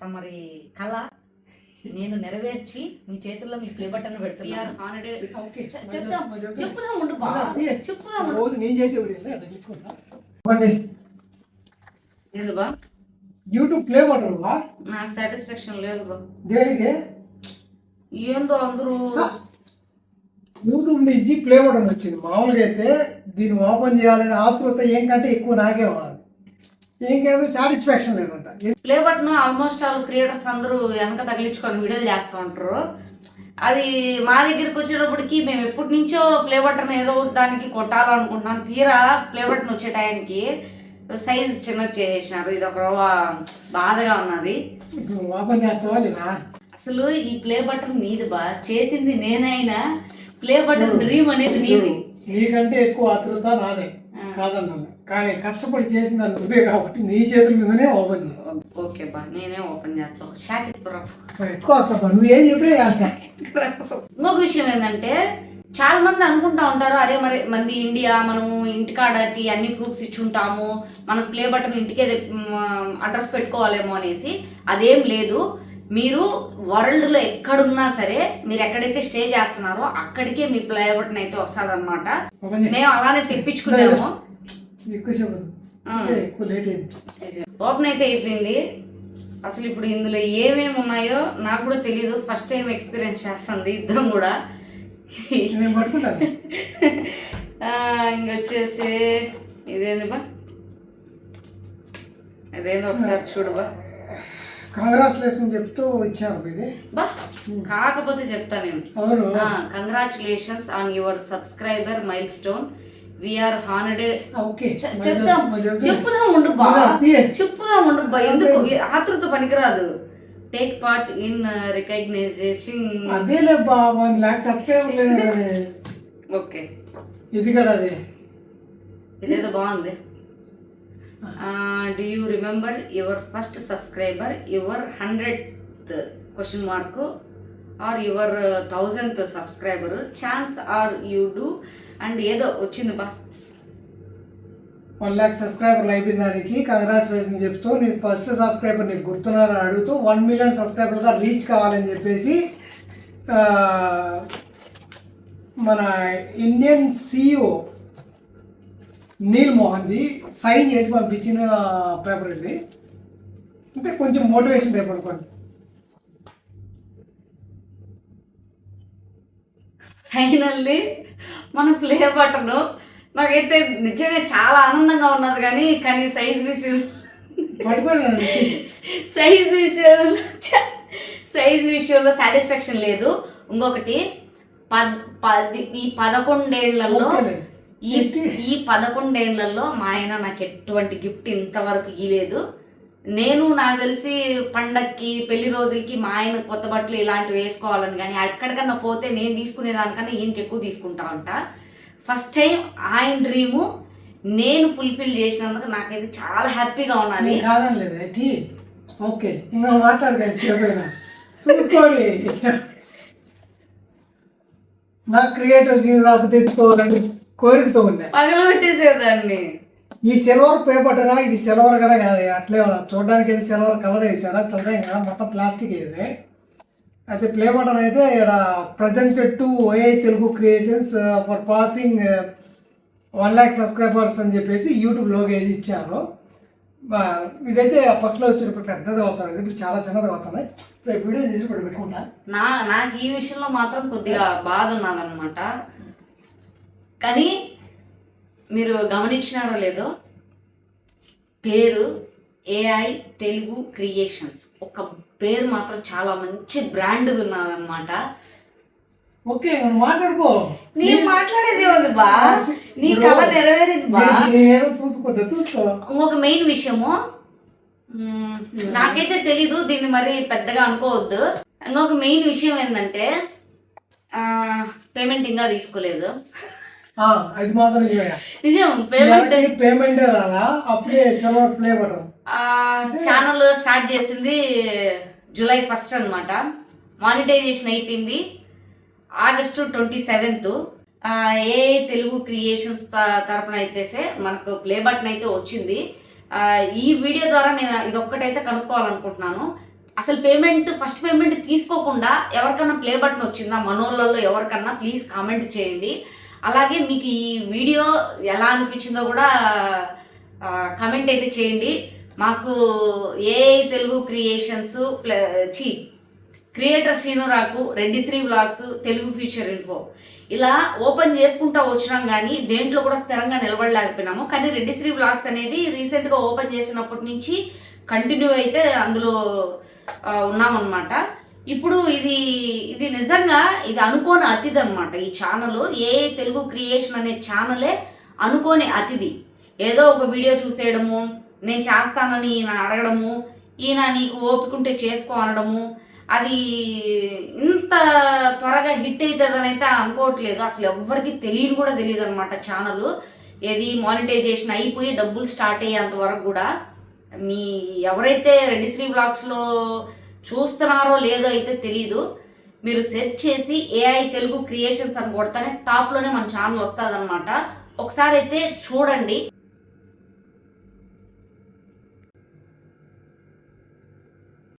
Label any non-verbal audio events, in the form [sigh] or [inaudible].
తమరి కళ నేను నెరవేర్చి మీ చేతుల్లో మీ ప్లే బటన్. చెప్పుదాం ఉండు. చెప్పుదాం ఉండు. రోజు నేను చేసే బా. యూట్యూబ్ ప్లే బటన్ బా నాకు సాటిస్ఫాక్షన్ లేదు బా. దేనికి? ఏందో అందరూ. యూట్యూబ్ నుంచి ప్లే బటన్ వచ్చింది. మామూలుగా అయితే దీన్ని ఓపెన్ చేయాలని ఆతృత ఏం కంటే ఎక్కువ నాకే ఉన్నది ఏం కాదు సాటిస్ఫాక్షన్ లేదంట. Play button almost all creators అందరూ వెనక తగిలించుకొని వీడియోలు చేస్తూ ఉంటారు. అది మా దగ్గరికి వచ్చేటప్పటికి మేము ఎప్పటి నుంచో ప్లే బటన్ ఏదో దానికి కొట్టాలనుకుంటున్నాం. తీరా ప్లే బటన్ వచ్చే టైంకి సైజ్ చిన్నది చేసేసినారు. ఇది ఒక బాధగా ఉన్నది. అసలు ఈ ప్లే బటన్ నీది బా చేసింది నేనైనా ప్లే బటన్ డ్రీమ్ అనేది నీది. నీకంటే ఎక్కువ ఆతృత నాదే. కాదన్నాను. కానీ కష్టపడి చేసిన నువ్వే కాబట్టి నీ చేతుల మీదనే ఓపెన్ ఓకే బా నేనే ఓపెన్ చేస్తా. ఒక షాక్ ఎత్తుకురా ఎక్కువ వస్తా నువ్వేం చెప్పినా చేస్తా ఇంకొక విషయం ఏంటంటే చాలా మంది అనుకుంటా ఉంటారు అరే మరి మంది ఇండియా మనము ఇంటికాడటి అన్ని ప్రూఫ్స్ ఇచ్చి ఉంటాము మనకు ప్లే బటన్ ఇంటికే అడ్రస్ పెట్టుకోవాలేమో అనేసి అదేం లేదు. మీరు వరల్డ్లో ఎక్కడున్నా సరే మీరు ఎక్కడైతే స్టే చేస్తున్నారో అక్కడికే మీ ప్లే బటన్ అయితే వస్తుంది మేము అలానే తెప్పించుకున్నాము. [laughs] ఓపెన్ అయితే అయిపోయింది. అసలు ఇప్పుడు ఇందులో ఏమేమి ఉన్నాయో నాకు కూడా తెలియదు ఫస్ట్ టైం ఎక్స్పీరియన్స్ చేస్తుంది ఇద్దరం కూడా. ఇంకొచ్చేసి ఇదేంది బా ఇదేందో ఒకసారి చూడు బా కంగ్రాచులేషన్ చెప్తూ ఇచ్చారు ఇది బా కాకపోతే చెప్తా నేను. Congratulations on your subscriber milestone we are honoured చెప్దాం. చెప్పుదాం ఉండు బా. చెప్పుదాం ఉండు బా. ఎందుకు? ఆతృత పనికిరాదు. టేక్ పార్ట్ ఇన్ రికగ్నైజేషన్ అదేలే బా వన్ ల్యాక్ సబ్స్క్రైబర్ [laughs] ఓకే. ఇది కదా అది. ఇదేదో బాగుంది. Do you remember your first subscriber your hundred question mark or your thousand subscriber. Chance are you do. And ఏదో వచ్చింది బా. వన్ ల్యాక్ సబ్స్క్రైబర్లు అయిపోయిన దానికి కంగ్రాచులేషన్ చెప్తూ నీ ఫస్ట్ సబ్స్క్రైబర్ నీకు గుర్తున్నారని అడుగుతూ వన్ మిలియన్ సబ్స్క్రైబర్గా రీచ్ కావాలని చెప్పేసి మన Indian CEO Neal Mohan ji sign చేసి పంపించిన పేపర్ ఇది. అంటే కొంచెం మోటివేషన్ పేపర్ కొన్ని ఫైనల్లీ మన ప్లే బటన్ నాకైతే నిజంగా చాలా ఆనందంగా ఉన్నది కానీ కానీ సైజ్ విషయం సైజ్ విషయంలో సైజ్ విషయంలో సాటిస్ఫాక్షన్ లేదు ఇంకొకటి పద్ పది ఈ పదకొండేళ్ళలో. ఈ? ఈ పదకొండేళ్ళలో మా ఆయన నాకు ఎటువంటి గిఫ్ట్ ఇంతవరకు ఇవ్వలేదు నేను నాకు తెలిసి పండక్కి పెళ్ళి రోజులకి మా ఆయన కొత్త బట్టలు ఇలాంటివి వేసుకోవాలని కానీ ఎక్కడికన్నా పోతే నేను తీసుకునే దానికన్నా ఈయనకి ఎక్కువ తీసుకుంటా అంట ఫస్ట్ టైం ఆయన డ్రీము నేను ఫుల్ఫిల్ చేసినందుకు నాకైతే చాలా హ్యాపీగా ఉన్నది నేను కాదని లేదు ఎట్టి ఓకే ఇంకా చూసుకోండి. నా క్రియేటర్స్ నాకు తెచ్చుకోవాలని కోరికతో ఉన్నా. పగలబెట్టేసేదాన్ని ఈ సిల్వర్ పేపర్నా ఇది సిల్వర్ కూడా కాదు. అట్లే చూడడానికి అయితే సిల్వర్ కలర్ ఇచ్చారా అసలు కదా. మొత్తం ప్లాస్టిక్ ఇది. అయితే ప్లే బటన్ అయితే ఇక్కడ presented to OA Telugu Creations for passing one lakh subscribers అని చెప్పేసి యూట్యూబ్లో వేసి ఇచ్చారు. ఇదైతే ఫస్ట్లో వచ్చినప్పుడు పెద్దది అవుతుంది. ఇప్పుడు చాలా చిన్నది అవుతుంది. రేపు వీడియో చేసి ఇప్పుడు పెట్టుకుంటా. నా నాకు ఈ విషయంలో మాత్రం కొద్దిగా బాధ ఉన్నదన్నమాట. కానీ మీరు గమనించినారో లేదో పేరు ఏఐ తెలుగు క్రియేషన్స్. ఒక పేరు మాత్రం చాలా మంచి బ్రాండ్ ఉన్నదన్నమాట. ఓకే మాట్లాడుకో. నేను మాట్లాడేది ఉంది బా? నీ కళ నెరవేరింది బా? ఇంకొక మెయిన్ విషయము నాకైతే తెలీదు దీన్ని మరి పెద్దగా అనుకోవద్దు. ఇంకొక మెయిన్ విషయం ఏంటంటే పేమెంట్ ఇంకా తీసుకోలేదు. అది మాత్రం నిజం పేమెంట్ పేమెంట్ రాలా అప్పుడే silver play button channel start చేసింది జూలై ఫస్ట్ అనమాట మానిటైజేషన్ అయిపోయింది. August twenty seventh. A Telugu Creations తరపున అయితేసే మనకు ప్లే బటన్ అయితే వచ్చింది. ఈ వీడియో ద్వారా నేను ఇది ఒక్కటైతే కనుక్కోవాలనుకుంటున్నాను. అసలు పేమెంట్ ఫస్ట్ పేమెంట్ తీసుకోకుండా ఎవరికన్నా ప్లే బటన్ వచ్చిందా? మనోళ్ళలో ఎవరికన్నా ప్లీజ్ కామెంట్ చేయండి. అలాగే మీకు ఈ వీడియో ఎలా అనిపించిందో కూడా కమెంట్ అయితే చేయండి. మాకు ఏ తెలుగు క్రియేషన్స్ ప్ల చి creator శ్రీనురాకు Reddy Sri blogs Telugu future info ఇలా ఓపెన్ చేసుకుంటా వచ్చినాం కానీ దేంట్లో కూడా స్థిరంగా నిలబడలేకపోయినాము. కానీ రెడ్డి శ్రీ బ్లాగ్స్ అనేది రీసెంట్గా ఓపెన్ చేసినప్పటి నుంచి కంటిన్యూ అయితే అందులో ఉన్నామన్నమాట. ఇప్పుడు ఇది ఇది నిజంగా ఇది అనుకోని అతిథి అనమాట ఈ ఛానల్. ఏ తెలుగు క్రియేషన్ అనే ఛానలే అనుకోని అతిథి. ఏదో ఒక వీడియో చూసేయడము నేను చేస్తానని ఈయన అడగడము ఈయన నీకు ఓపుకుంటే చేసుకో అనడము అది ఇంత త్వరగా హిట్ అవుతుందని అయితే అనుకోవట్లేదు. అసలు ఎవ్వరికి తెలియని కూడా తెలియదు అనమాట ఛానల్. ఏది మానిటైజేషన్ అయిపోయి డబ్బులు స్టార్ట్ అయ్యేంత వరకు కూడా మీ ఎవరైతే రెడ్డిశ్రీ బ్లాగ్స్లో చూస్తున్నారో లేదో అయితే తెలీదు. మీరు సెర్చ్ చేసి ఏఐ తెలుగు క్రియేషన్స్ అని కొడతానే టాప్లోనే మన ఛానల్ వస్తుంది ఒకసారి అయితే చూడండి.